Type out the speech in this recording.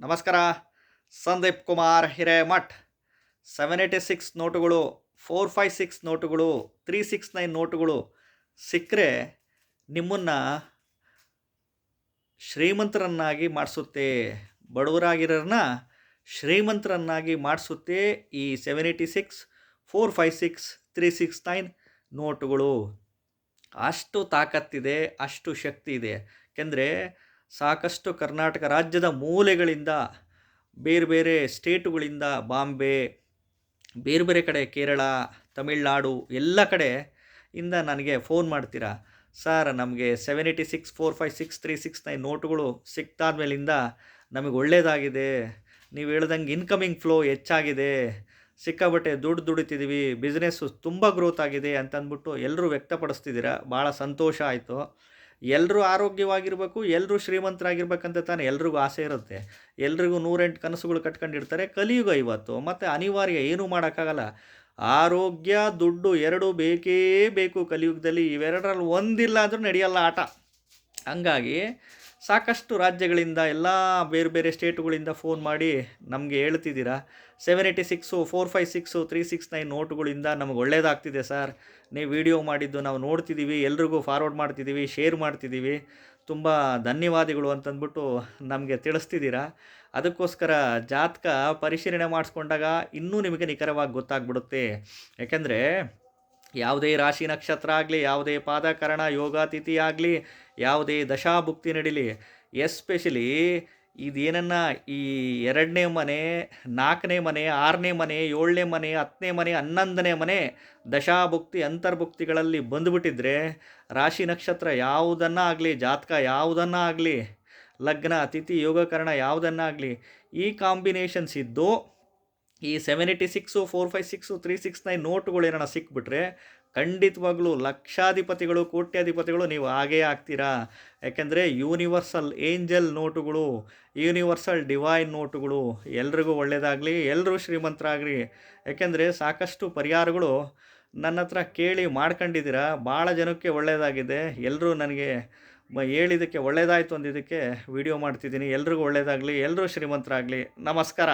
ನಮಸ್ಕಾರ. Sandeep Kumar Hiremath. Seven eighty six ನೋಟುಗಳು four five six ನೋಟುಗಳು ತ್ರೀ ಸಿಕ್ಸ್ ನೈನ್ ನೋಟುಗಳು ಸಿಕ್ಕರೆ ನಿಮ್ಮನ್ನು ಶ್ರೀಮಂತರನ್ನಾಗಿ ಮಾಡಿಸುತ್ತೆ. ಬಡವರಾಗಿರೋರನ್ನ ಶ್ರೀಮಂತರನ್ನಾಗಿ ಮಾಡಿಸುತ್ತೆ ಈ seven eighty six four five six three six nine ನೋಟುಗಳು. ಅಷ್ಟು ತಾಕತ್ತಿದೆ, ಅಷ್ಟು ಶಕ್ತಿ ಇದೆ. ಯಾಕೆಂದರೆ ಸಾಕಷ್ಟು ಕರ್ನಾಟಕ ರಾಜ್ಯದ ಮೂಲೆಗಳಿಂದ ಬೇರೆ ಬೇರೆ ಸ್ಟೇಟುಗಳಿಂದ ಬಾಂಬೆ, ಬೇರೆ ಬೇರೆ ಕಡೆ ಕೇರಳ, ತಮಿಳ್ನಾಡು ಎಲ್ಲ ಕಡೆ ಇಂದ ನನಗೆ ಫೋನ್ ಮಾಡ್ತೀರಾ? ಸರ್, ನಮಗೆ seven eighty six four five six three six nine ನೋಟುಗಳು ಸಿಕ್ತಾದ್ಮೇಲಿಂದ ನಮಗೆ ಒಳ್ಳೆಯದಾಗಿದೆ ನೀವು ಹೇಳ್ದಂಗೆ ಇನ್ಕಮಿಂಗ್ ಫ್ಲೋ ಹೆಚ್ಚಾಗಿದೆ. ಸಿಕ್ಕಾಬಟ್ಟೆ ದುಡ್ಡು ದುಡಿತಿದ್ದೀವಿ ಬಿಸ್ನೆಸ್ಸು ತುಂಬ ಗ್ರೋತ್ ಆಗಿದೆ ಅಂತಂದ್ಬಿಟ್ಟು ಎಲ್ಲರೂ ವ್ಯಕ್ತಪಡಿಸ್ತಿದ್ದೀರಾ? ಭಾಳ ಸಂತೋಷ ಆಯಿತು. ಎಲ್ಲರೂ ಆರೋಗ್ಯವಾಗಿರಬೇಕು ಎಲ್ಲರೂ ಶ್ರೀಮಂತರಾಗಿರ್ಬೇಕಂತ ತಾನೇ ಎಲ್ರಿಗೂ ಆಸೆ ಇರುತ್ತೆ. ಎಲ್ರಿಗೂ ನೂರೆಂಟು ಕನಸುಗಳು ಕಟ್ಕೊಂಡಿರ್ತಾರೆ. ಕಲಿಯುಗ ಇವತ್ತು. ಮತ್ತು ಅನಿವಾರ್ಯ ಏನೂ ಮಾಡೋಕ್ಕಾಗಲ್ಲ. ಆರೋಗ್ಯ, ದುಡ್ಡು ಎರಡು ಬೇಕೇ ಬೇಕು ಕಲಿಯುಗದಲ್ಲಿ. ಇವೆರಡರಲ್ಲಿ ಒಂದಿಲ್ಲ ಅಂದರೂ ನಡೆಯಲ್ಲ ಆಟ. ಹಂಗಾಗಿ ಸಾಕಷ್ಟು ರಾಜ್ಯಗಳಿಂದ, ಎಲ್ಲ ಬೇರೆ ಬೇರೆ ಸ್ಟೇಟುಗಳಿಂದ ಫೋನ್ ಮಾಡಿ ನಮಗೆ ಹೇಳ್ತಿದ್ದೀರಾ? Seven eighty six four five six three six nine ನೋಟುಗಳಿಂದ ನಮಗೆ ಒಳ್ಳೇದಾಗ್ತಿದೆ ಸರ್. ನೀವು ವಿಡಿಯೋ ಮಾಡಿದ್ದು ನಾವು ನೋಡ್ತಿದ್ದೀವಿ, ಎಲ್ರಿಗೂ ಫಾರ್ವರ್ಡ್ ಮಾಡ್ತಿದ್ದೀವಿ ಶೇರ್ ಮಾಡ್ತಿದ್ದೀವಿ. ತುಂಬ ಧನ್ಯವಾದಗಳು ಅಂತಂದ್ಬಿಟ್ಟು ನಮಗೆ ತಿಳಿಸ್ತಿದ್ದೀರಾ? ಅದಕ್ಕೋಸ್ಕರ ಜಾತಕ ಪರಿಶೀಲನೆ ಮಾಡಿಸ್ಕೊಂಡಾಗ ಇನ್ನೂ ನಿಮಗೆ ನಿಖರವಾಗಿ ಗೊತ್ತಾಗ್ಬಿಡುತ್ತೆ. ಯಾಕೆಂದರೆ ಯಾವುದೇ ರಾಶಿ ನಕ್ಷತ್ರ ಆಗಲಿ, ಯಾವುದೇ ಪಾದಕರಣ, ಯೋಗಾತಿಥಿ ಆಗಲಿ, ಯಾವುದೇ ದಶಾಭುಕ್ತಿ ನಡೀಲಿ, ಎಸ್ಪೆಷಲಿ ಇದೇನನ್ನು ಈ ಎರಡನೇ ಮನೆ, ನಾಲ್ಕನೇ ಮನೆ, ಆರನೇ ಮನೆ, ಏಳನೇ ಮನೆ, ಹತ್ತನೇ ಮನೆ, ಹನ್ನೊಂದನೇ ಮನೆ ದಶಾಭುಕ್ತಿ, ಅಂತರ್ಭುಕ್ತಿಗಳಲ್ಲಿ ಬಂದುಬಿಟ್ಟಿದ್ರೆ ರಾಶಿ ನಕ್ಷತ್ರ ಯಾವುದನ್ನು ಆಗಲಿ, ಜಾತಕ ಯಾವುದನ್ನು ಆಗಲಿ, ಲಗ್ನ, ಅತಿಥಿ, ಯೋಗಕರಣ ಯಾವುದನ್ನಾಗಲಿ ಈ ಕಾಂಬಿನೇಷನ್ಸ್ ಇದ್ದು ಈ seven eighty six four five six three six nine ನೋಟುಗಳು ಏನಾರ ಸಿಕ್ಬಿಟ್ರೆ ಖಂಡಿತವಾಗ್ಲೂ ಲಕ್ಷಾಧಿಪತಿಗಳು, ಕೋಟ್ಯಾಧಿಪತಿಗಳು ನೀವು ಹಾಗೇ ಆಗ್ತೀರಾ? ಯಾಕೆಂದರೆ ಯೂನಿವರ್ಸಲ್ ಏಂಜಲ್ ನೋಟುಗಳು ಯೂನಿವರ್ಸಲ್ ಡಿವೈನ್ ನೋಟುಗಳು ಎಲ್ರಿಗೂ ಒಳ್ಳೆಯದಾಗಲಿ ಎಲ್ಲರೂ ಶ್ರೀಮಂತರಾಗಲಿ. ಯಾಕೆಂದರೆ ಸಾಕಷ್ಟು ಪರಿಹಾರಗಳು ನನ್ನ ಹತ್ರ ಕೇಳಿ ಮಾಡ್ಕೊಂಡಿದ್ದೀರಾ? ಭಾಳ ಜನಕ್ಕೆ ಒಳ್ಳೆಯದಾಗಿದೆ ಎಲ್ಲರೂ ನನಗೆ ಹೇಳಿದ್ದಕ್ಕೆ ಒಳ್ಳೆಯದಾಯಿತು ಅಂದಿದ್ದಕ್ಕೆ ವಿಡಿಯೋ ಮಾಡ್ತಿದ್ದೀನಿ. ಎಲ್ರಿಗೂ ಒಳ್ಳೆಯದಾಗಲಿ ಎಲ್ಲರೂ ಶ್ರೀಮಂತರಾಗಲಿ. ನಮಸ್ಕಾರ.